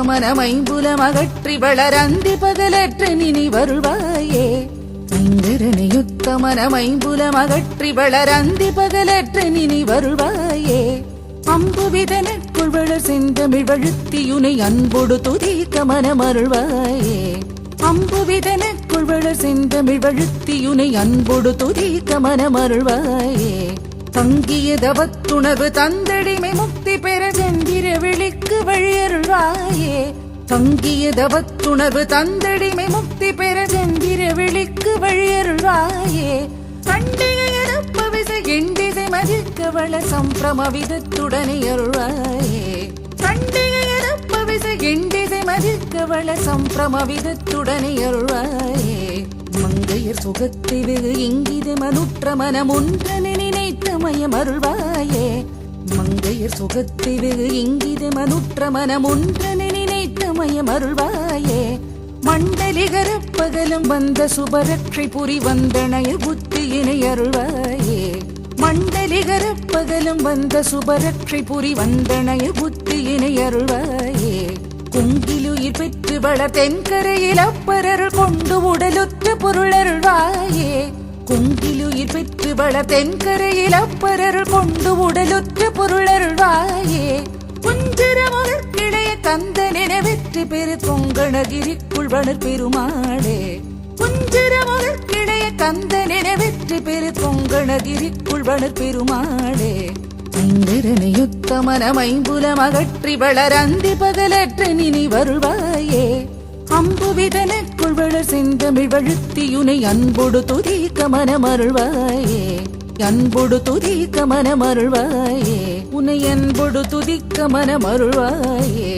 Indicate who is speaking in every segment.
Speaker 1: மனமைம்புலம் அகற்றி வளரந்தி பகலற்ற நினி வருவாயே ஐங்கரனையுத்த மனமைம்புலம் வளரந்தி பகலற்ற நினி வருவாயே அம்புவிதனுக்குள் வளர் செந்தமிழ் வழுத்தியுனை அன்போடு துதிக்க மனமருள்வாயே அம்புவிதனுக்குள் வளர் செந்தமிழ் வழுத்தியுனை அன்போடு துதிக்க மனமருள்வாயே தங்கிய தவத்துணவு தந்தடிமை முக்தி பெற செந்திர விழிக்கு வழியர் தாயே தங்கிய தவத்துணர்வு தந்தடிமை முக்தி பெற செந்திர விழிக்கு வழியருள்வாயே கண்டியப்ப எண்டிசை மதிக்க வள சம்பிரம விதத்துடனே அருள்வாயே கண்டியப்ப எண்டிசை மதிக்க வள சம்பிரம விதத்துடனே அருள்வாயே மங்கையர் சுகத்திவு இங்கிது மனுற்ற மனம் ஒன்றனை நினைத்த மயம் அருள்வாயே. மங்கையர் சுகத்தை இங்கிது மனுற்ற மனம் ஒன்றனை நினைத்த மயம் அருள்வாயே மண்டலிகர பகலும் வந்த சுபரட்சை புரி வந்தனைய புத்தியினை அருள்வாயே. மண்டலிகர பகலும் வந்த சுபரட்சை புரி வந்தனைய புத்தியினை அருள்வாயே. குங்கிலுயிர் பெற்று வள தென்கரையில் அப்பரருள் கொண்டு உடலுற்ற பொருளருள்வாயே கொங்கிலுயிர் பெற்று வள தென்கரையில் அப்பரருள் கொண்டு உடலுற்ற பொருளருள்வாயே குஞ்சர முதற்கிளைய கந்த நினைவெற்றி பெரு கொங்கணகிரிக்குள் வளர் பெருமாளே. குஞ்சர முதற்கிளைய வெற்றி பெரு கொங்கணகிரிக்குள் வளர் பெருமாளே. ஐங்கரனையுத்த மனமைம்புலம் அகற்றி வளரந்தி பகலற்ற நினி வருவாயே அம்புவிதனுக்குள் வளர் செந்தமிழ் வழுத்தியுனை அன்பொடு துதிக்க மனமருள்வாயே அன்பொடு துதிக்க மனமருள்வாயே உன்னை அன்பொடு துதிக்க மனமருள்வாயே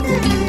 Speaker 1: thank you